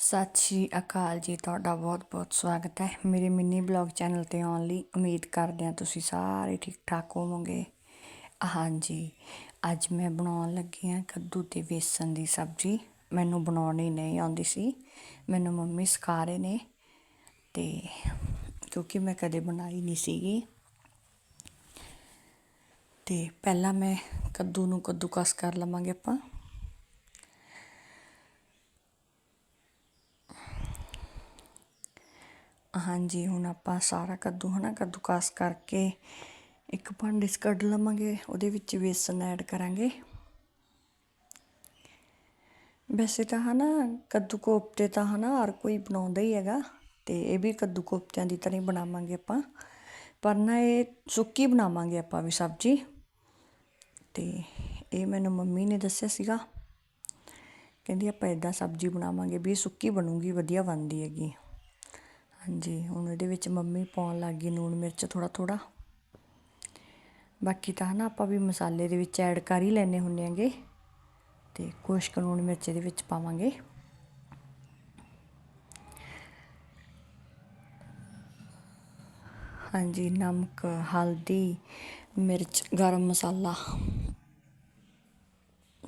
ਸਤਿ ਸ਼੍ਰੀ ਅਕਾਲ ਜੀ, ਤੁਹਾਡਾ ਬਹੁਤ-ਬਹੁਤ ਸਵਾਗਤ ਹੈ ਮੇਰੇ ਮਿੰਨੀ ਬਲੌਗ ਚੈਨਲ ਤੇ ਆਉਣ ਲਈ। ਉਮੀਦ ਕਰਦੇ ਹਾਂ ਤੁਸੀਂ ਸਾਰੇ ਠੀਕ ਠਾਕ ਹੋਵੋਗੇ। ਹਾਂਜੀ, ਅੱਜ ਮੈਂ ਬਣਾਉਣ ਲੱਗੀ ਹਾਂ ਕੱਦੂ ਤੇ ਵੇਸਣ ਦੀ ਸਬਜ਼ੀ। ਮੈਨੂੰ ਬਣਾਉਣੀ ਨਹੀਂ ਆਉਂਦੀ ਸੀ। ਮੈਨੂੰ ਮੰਮੀ ਸਿਖਾ ਰਹੇ ਨੇ ਤੇ ਕਿਉਂਕਿ ਮੈਂ ਕਦੇ ਬਣਾਈ ਨਹੀਂ ਸੀਗੀ। ਤੇ ਪਹਿਲਾਂ ਮੈਂ ਕੱਦੂ ਨੂੰ ਕੱਦੂਕਸ ਕਰ ਲਵਾਂਗੇ ਆਪਾਂ। ਹਾਂਜੀ, ਹੁਣ ਆਪਾਂ ਸਾਰਾ ਕੱਦੂ, ਹਨਾ, ਕੱਦੂਕਸ ਕਰਕੇ ਇੱਕ ਭਾਂਡੇ 'ਚ ਕੱਢ ਲਵਾਂਗੇ, ਉਹਦੇ ਵਿੱਚ ਵੇਸਣ ਐਡ ਕਰਾਂਗੇ। ਵੈਸੇ ਤਾਂ, ਹਨਾ, ਕੱਦੂ ਕੋਫਤੇ ਤਾਂ, ਹਨਾ, ਹਰ ਕੋਈ ਬਣਾਉਂਦਾ ਹੀ ਹੈਗਾ, ਤੇ ਇਹ ਵੀ ਕੱਦੂ ਕੋਫਤਿਆਂ ਦੀ ਤਰ੍ਹਾਂ ਹੀ ਬਣਾਵਾਂਗੇ ਆਪਾਂ। ਪਰ ਨਾ, ਇਹ ਸੁੱਕੀ ਬਣਾਵਾਂਗੇ ਆਪਾਂ ਵੀ ਸਬਜ਼ੀ। ਤੇ ਇਹ ਮੈਨੂੰ ਮੰਮੀ ਨੇ ਦੱਸਿਆ ਸੀਗਾ। ਕਹਿੰਦੀ ਆਪਾਂ ਇਦਾਂ ਸਬਜ਼ੀ ਬਣਾਵਾਂਗੇ ਵੀ ਸੁੱਕੀ ਬਣੂਗੀ, ਵਧੀਆ ਬਣਦੀ ਹੈਗੀ। ਹਾਂਜੀ, ਹੁਣ ਇਹਦੇ ਵਿੱਚ ਮੰਮੀ ਪਾਉਣ ਲੱਗ ਗਈ ਲੂਣ ਮਿਰਚ ਥੋੜ੍ਹਾ ਥੋੜ੍ਹਾ। ਬਾਕੀ ਤਾਂ ਹਨਾ ਆਪਾਂ ਵੀ ਮਸਾਲੇ ਦੇ ਵਿੱਚ ਐਡ ਕਰ ਹੀ ਲੈਨੇ ਹੁੰਨੇ ਆਂਗੇ ਤੇ ਕੁਛ ਕੁ ਨੂਣ ਮਿਰਚ ਇਹਦੇ ਵਿੱਚ ਪਾਵਾਂਗੇ। ਹਾਂਜੀ, ਨਮਕ, ਹਲਦੀ, ਮਿਰਚ, ਗਰਮ ਮਸਾਲਾ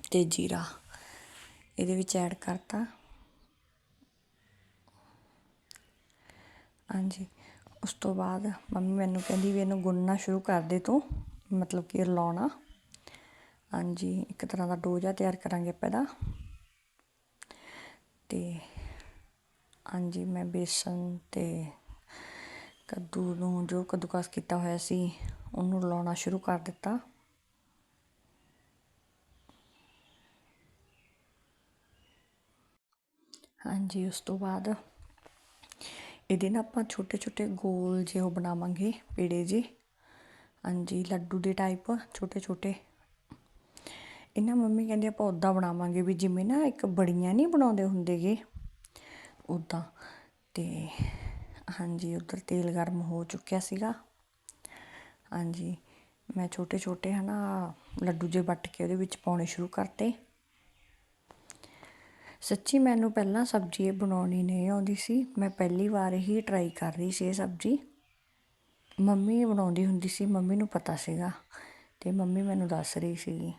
ਤੇ ਜੀਰਾ। ਇਹਦੇ ਵਿੱਚ ਐਡ ਕਰਤਾ। ਹਾਂਜੀ। ਉਸ ਤੋਂ ਬਾਅਦ ਮੰਮੀ ਮੈਨੂੰ ਕਹਿੰਦੀ ਵੀ ਇਹਨੂੰ ਗੁੰਨਣਾ ਸ਼ੁਰੂ ਕਰ ਦੇ ਤੂੰ, ਮਤਲਬ ਕਿ ਰਲਾਉਣਾ। ਹਾਂਜੀ, ਇੱਕ ਤਰ੍ਹਾਂ ਦਾ ਡੋਜ਼ਾ ਤਿਆਰ ਕਰਾਂਗੇ ਆਪਾਂ ਪਹਿਲਾਂ ਤੇ ਹਾਂਜੀ, ਮੈਂ ਬੇਸਨ ਤੇ ਕੱਦੂ ਨੂੰ ਜੋ ਕੱਦੂਕਸ ਕੀਤਾ ਹੋਇਆ ਸੀ, ਉਹਨੂੰ ਰਲਾਉਣਾ ਸ਼ੁਰੂ ਕਰ ਦਿੱਤਾ। ਹਾਂਜੀ, ਉਸ ਤੋਂ ਬਾਅਦ ਇਹਦੇ ਨਾ ਆਪਾਂ ਛੋਟੇ ਛੋਟੇ ਗੋਲ ਜਿਹੇ ਉਹ ਬਣਾਵਾਂਗੇ, ਪੇੜੇ ਜੇ ਹਾਂਜੀ, ਲੱਡੂ ਦੇ ਟਾਈਪ ਛੋਟੇ ਛੋਟੇ ਇਹਨਾਂ ਮੰਮੀ ਕਹਿੰਦੇ ਆਪਾਂ ਉਦਾਂ ਬਣਾਵਾਂਗੇ ਵੀ ਜਿਵੇਂ ਨਾ ਇੱਕ ਬੜੀਆਂ ਨਹੀਂ ਬਣਾਉਂਦੇ ਹੁੰਦੇਗੇ। ਉਦਾਂ ਤੇ ਹਾਂਜੀ, ਉਧਰ ਤੇਲ ਗਰਮ ਹੋ ਚੁੱਕਿਆ ਸੀਗਾ। ਹਾਂਜੀ, ਮੈਂ ਛੋਟੇ ਛੋਟੇ ਹਨਾ, ਲੱਡੂ ਜੇ ਵੱਟ ਕੇ ਉਹਦੇ ਵਿੱਚ ਪਾਉਣੇ ਸ਼ੁਰੂ ਕਰਤੇ। ਸੱਚੀ ਮੈਨੂੰ ਪਹਿਲਾਂ ਸਬਜ਼ੀ ਇਹ ਬਣਾਉਣੀ ਨਹੀਂ ਆਉਂਦੀ ਸੀ। ਮੈਂ ਪਹਿਲੀ ਵਾਰ ਹੀ ਟਰਾਈ ਕਰ ਰਹੀ ਸੀ ਇਹ ਸਬਜ਼ੀ। ਮੰਮੀ ਬਣਾਉਂਦੀ ਹੁੰਦੀ ਸੀ, ਮੰਮੀ ਨੂੰ ਪਤਾ ਸੀਗਾ ਅਤੇ ਮੰਮੀ ਮੈਨੂੰ ਦੱਸ ਰਹੀ ਸੀਗੀ।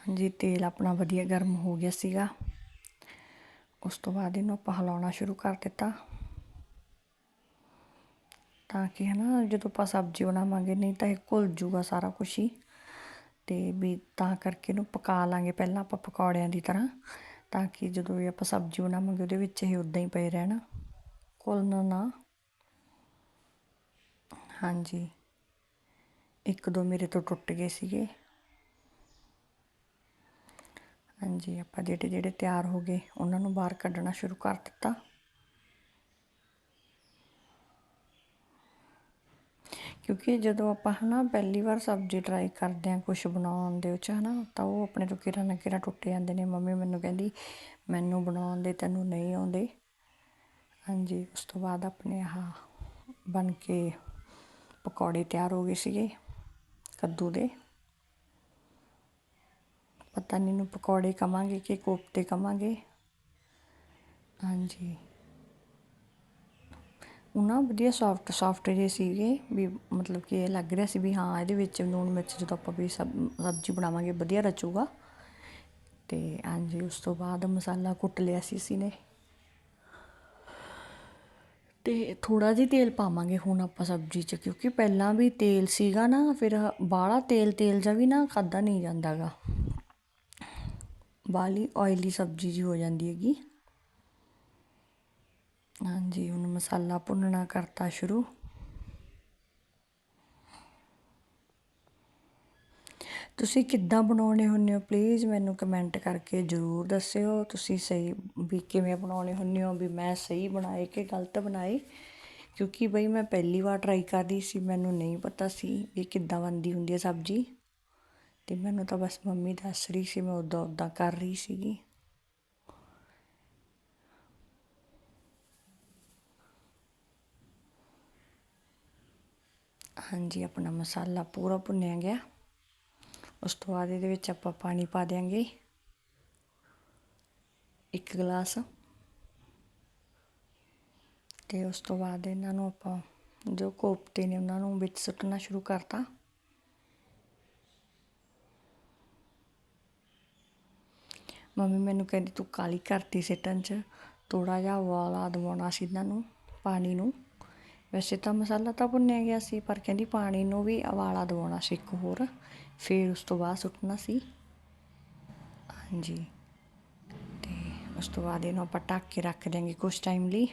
ਹਾਂਜੀ, ਤੇਲ ਆਪਣਾ ਵਧੀਆ ਗਰਮ ਹੋ ਗਿਆ ਸੀਗਾ। ਉਸ ਤੋਂ ਬਾਅਦ ਇਹਨੂੰ ਆਪਾਂ ਹਿਲਾਉਣਾ ਸ਼ੁਰੂ ਕਰ ਦਿੱਤਾ। ਤਾਂ ਕਿ ਹੈ ਨਾ ਜਦੋਂ ਆਪਾਂ ਸਬਜ਼ੀ ਬਣਾਵਾਂਗੇ ਨਹੀਂ ਤਾਂ ਇਹ ਘੁਲ ਜੂਗਾ ਸਾਰਾ ਕੁਛ ਹੀ। ਅਤੇ ਵੀ ਤਾਂ ਕਰਕੇ ਇਹਨੂੰ ਪਕਾ ਲਾਂਗੇ ਪਹਿਲਾਂ ਆਪਾਂ ਪਕੌੜਿਆਂ ਦੀ ਤਰ੍ਹਾਂ, ਤਾਂ ਕਿ ਜਦੋਂ ਵੀ ਆਪਾਂ ਸਬਜ਼ੀ ਬਣਾਵਾਂਗੇ ਉਹਦੇ ਵਿੱਚ ਇਹ ਉਦਾਂ ਹੀ ਪਏ ਰਹਿਣ, ਘੁਲਣਾ ਨਾ। ਹਾਂਜੀ। ਇੱਕ ਦੋ ਮੇਰੇ ਤੋਂ ਟੁੱਟ ਗਏ ਸੀਗੇ। ਹਾਂਜੀ, ਆਪਾਂ ਜਿਹੜੇ ਜਿਹੜੇ ਤਿਆਰ ਹੋ ਗਏ, ਉਹਨਾਂ ਨੂੰ ਬਾਹਰ ਕੱਢਣਾ ਸ਼ੁਰੂ ਕਰ ਦਿੱਤਾ। ਕਿਉਂਕਿ ਜਦੋਂ ਆਪਾਂ ਹਨਾ ਪਹਿਲੀ ਵਾਰ ਸਬਜ਼ੀ ਟਰਾਈ ਕਰਦੇ ਆ ਕੁਝ ਬਣਾਉਣ ਦੇ ਵਿੱਚ ਹਨਾ, ਤਾਂ ਉਹ ਆਪਣੇ ਤੋਂ ਕਿਰਾ ਨਾ ਕਿਰਾ ਟੁੱਟ ਜਾਂਦੇ ਨੇ। ਮੰਮੀ ਮੈਨੂੰ ਕਹਿੰਦੀ, ਮੈਨੂੰ ਬਣਾਉਣ ਦੇ, ਤੈਨੂੰ ਨਹੀਂ ਆਉਂਦੇ। ਹਾਂਜੀ, ਉਸ ਤੋਂ ਬਾਅਦ ਆਪਣੇ ਆਹ ਬਣ ਕੇ ਪਕੌੜੇ ਤਿਆਰ ਹੋ ਗਏ ਸੀਗੇ ਕੱਦੂ ਦੇ। ਪਤਾ ਨਹੀਂ ਨੂੰ ਪਕੌੜੇ ਕਵਾਂਗੇ ਕਿ ਕੋਫਤੇ ਕਵਾਂਗੇ। ਹਾਂਜੀ। ਉਹ ਨਾ ਵਧੀਆ ਸੋਫਟ ਸੋਫਟ ਜਿਹੇ ਸੀਗੇ ਵੀ ਮਤਲਬ ਕਿ ਇਹ ਲੱਗ ਰਿਹਾ ਸੀ ਵੀ ਹਾਂ ਇਹਦੇ ਵਿੱਚ ਲੂਣ ਮਿਰਚ ਜਦੋਂ ਆਪਾਂ ਵੀ ਸਬ, ਸਬਜ਼ੀ ਬਣਾਵਾਂਗੇ ਵਧੀਆ ਰਚੂਗਾ। ਤੇ ਹਾਂਜੀ, ਉਸ ਤੋਂ ਬਾਅਦ ਮਸਾਲਾ ਕੁੱਟ ਲਿਆ ਸੀ ਸੀ ਨੇ। ਤੇ ਥੋੜਾ ਜਿਹਾ ਤੇਲ ਪਾਵਾਂਗੇ ਹੁਣ ਆਪਾਂ ਸਬਜ਼ੀ 'ਚ, ਕਿਉਂਕਿ ਪਹਿਲਾਂ ਵੀ ਤੇਲ ਸੀਗਾ ਨਾ, ਫਿਰ ਬਾਹਲਾ ਤੇਲ ਤੇਲ ਜਾਂ ਵੀ ਨਾ ਖਾਦਾ ਨਹੀਂ ਜਾਂਦਾਗਾ। ਬਾਲੀ ਆਇਲੀ ਸਬਜ਼ੀ ਜੀ ਹੋ ਜਾਂਦੀ ਹੈਗੀ। ਹਾਂਜੀ, ਹੁਣ ਮਸਾਲਾ ਭੁੰਨਣਾ ਕਰਤਾ ਸ਼ੁਰੂ। ਤੁਸੀਂ ਕਿੱਦਾਂ ਬਣਾਉਣੇ ਹੁੰਦੇ ਹੋ? ਪਲੀਜ਼ ਮੈਨੂੰ ਕਮੈਂਟ ਕਰਕੇ ਜ਼ਰੂਰ ਦੱਸਿਓ। ਤੁਸੀਂ ਸਹੀ ਵੀ ਕਿਵੇਂ ਬਣਾਉਣੇ ਹੁੰਦੇ ਹੋ? ਵੀ ਮੈਂ ਸਹੀ ਬਣਾਏ ਕਿ ਗਲਤ ਬਣਾਏ? ਕਿਉਂਕਿ ਬਈ ਮੈਂ ਪਹਿਲੀ ਵਾਰ ਟਰਾਈ ਕਰ ਰਹੀ ਸੀ, ਮੈਨੂੰ ਨਹੀਂ ਪਤਾ ਸੀ ਵੀ ਕਿੱਦਾਂ ਬਣਦੀ ਹੁੰਦੀ ਹੈ ਸਬਜ਼ੀ। ਤੇ ਮੈਨੂੰ ਤਾਂ ਬਸ ਮੰਮੀ ਦੱਸ ਰਹੀ ਸੀ, ਮੈਂ ਉਦਾਂ ਉਦਾਂ ਕਰ ਰਹੀ ਸੀਗੀ। ਹਾਂਜੀ, ਆਪਣਾ ਮਸਾਲਾ ਪੂਰਾ ਭੁੰਨਿਆ ਗਿਆ ਉਸ ਤੋਂ ਬਾਅਦ ਇਹਦੇ ਵਿੱਚ ਆਪਾਂ ਪਾਣੀ ਪਾ ਦਿਆਂਗੇ। ਇੱਕ ਗਲਾਸ। ਤੇ ਉਸ ਤੋਂ ਬਾਅਦ ਇਹਨਾਂ ਨੂੰ ਆਪਾਂ ਜੋ ਕੋਫਤੇ ਨੇ ਉਹਨਾਂ ਨੂੰ ਵਿੱਚ ਸੁੱਟਣਾ ਸ਼ੁਰੂ ਕਰਤਾ। ਮੰਮੀ ਮੈਨੂੰ ਕਹਿੰਦੀ, ਤੂੰ ਕਾਲੀ ਕਰਤੀ ਸਿੱਟਣ 'ਚ। ਥੋੜਾ ਜਿਹਾ ਉਬਾਲਾ ਦਵਾਉਣਾ ਸੀ ਇਹਨਾਂ ਨੂੰ, ਪਾਣੀ ਨੂੰ। ਵੈਸੇ ਤਾਂ ਮਸਾਲਾ ਤਾਂ ਭੁੰਨਿਆ ਗਿਆ ਸੀ, ਪਰ ਕਹਿੰਦੀ ਪਾਣੀ ਨੂੰ ਵੀ ਉਬਾਲਾ ਦਵਾਉਣਾ ਸੀ ਇੱਕ ਹੋਰ। ਫਿਰ ਉਸ ਤੋਂ ਬਾਅਦ ਸੁੱਟਣਾ ਸੀ। ਹਾਂਜੀ। ਤੇ ਉਸ ਤੋਂ ਬਾਅਦ ਇਹਨੂੰ ਆਪਾਂ ਢੱਕ ਕੇ ਰੱਖ ਦਿਆਂਗੇ ਕੁਝ ਟਾਈਮ ਲਈ।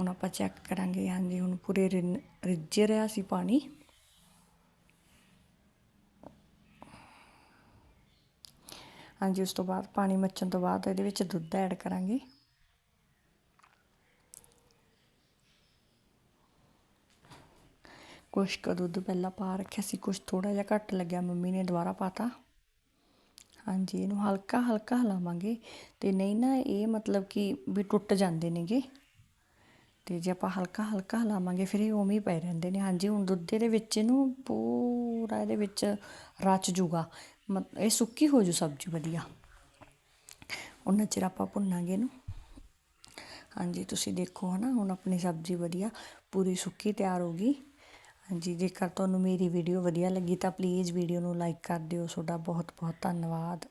ਹੁਣ ਆਪਾਂ ਚੈੱਕ ਕਰਾਂਗੇ, ਹਾਂਜੀ, ਹੁਣ ਪੂਰੇ ਰਿੰਨ- ਰਿੱਝ ਰਿਹਾ ਸੀ ਪਾਣੀ। ਹਾਂਜੀ, ਉਸ ਤੋਂ ਬਾਅਦ ਪਾਣੀ ਮੱਚਣ ਤੋਂ ਬਾਅਦ ਇਹਦੇ ਵਿੱਚ ਦੁੱਧ ਐਡ ਕਰਾਂਗੇ। ਕੁਛ ਕੁ ਦੁੱਧ ਪਹਿਲਾਂ ਪਾ ਰੱਖਿਆ ਸੀ, ਕੁਛ ਥੋੜਾ ਜਿਹਾ ਘੱਟ ਲੱਗਿਆ, ਮੰਮੀ ਨੇ ਦੁਬਾਰਾ ਪਾਤਾ। ਹਾਂਜੀ, ਇਹਨੂੰ ਹਲਕਾ ਹਲਕਾ ਹਿਲਾਵਾਂਗੇ। ਤੇ ਨਹੀਂ ਨਾ, ਇਹ ਮਤਲਬ ਕਿ ਵੀ ਟੁੱਟ ਜਾਂਦੇ ਨੇਗੇ। ਤੇ ਜੇ ਆਪਾਂ ਹਲਕਾ ਹਲਕਾ ਹਿਲਾਵਾਂਗੇ, ਫਿਰ ਇਹ ਉਵੇਂ ਹੀ ਪਏ ਰਹਿੰਦੇ ਨੇ। ਹਾਂਜੀ, ਹੁਣ ਦੁੱਧ ਦੇ ਵਿੱਚ ਇਹਨੂੰ ਪੂਰਾ ਇਹਦੇ ਵਿੱਚ ਰਚ ਜੂਗਾ। ਮਤ, ਇਹ ਸੁੱਕੀ ਹੋ ਜੂ ਸਬਜ਼ੀ, ਵਧੀਆ। ਉਹਨਾਂ ਚਿਰ ਆਪਾਂ ਭੁੰਨਾਂਗੇ ਇਹਨੂੰ। ਹਾਂਜੀ, ਤੁਸੀਂ ਦੇਖੋ ਹਨਾ, ਹੁਣ ਆਪਣੀ ਸਬਜ਼ੀ ਵਧੀਆ, ਪੂਰੀ ਸੁੱਕੀ ਤਿਆਰ ਹੋ ਗਈ। ਹਾਂਜੀ, ਜੇਕਰ ਤੁਹਾਨੂੰ ਮੇਰੀ ਵੀਡੀਓ ਵਧੀਆ ਲੱਗੀ ਤਾਂ ਪਲੀਜ਼ ਵੀਡੀਓ ਨੂੰ ਲਾਈਕ ਕਰ ਦਿਓ। ਤੁਹਾਡਾ ਬਹੁਤ ਬਹੁਤ ਧੰਨਵਾਦ।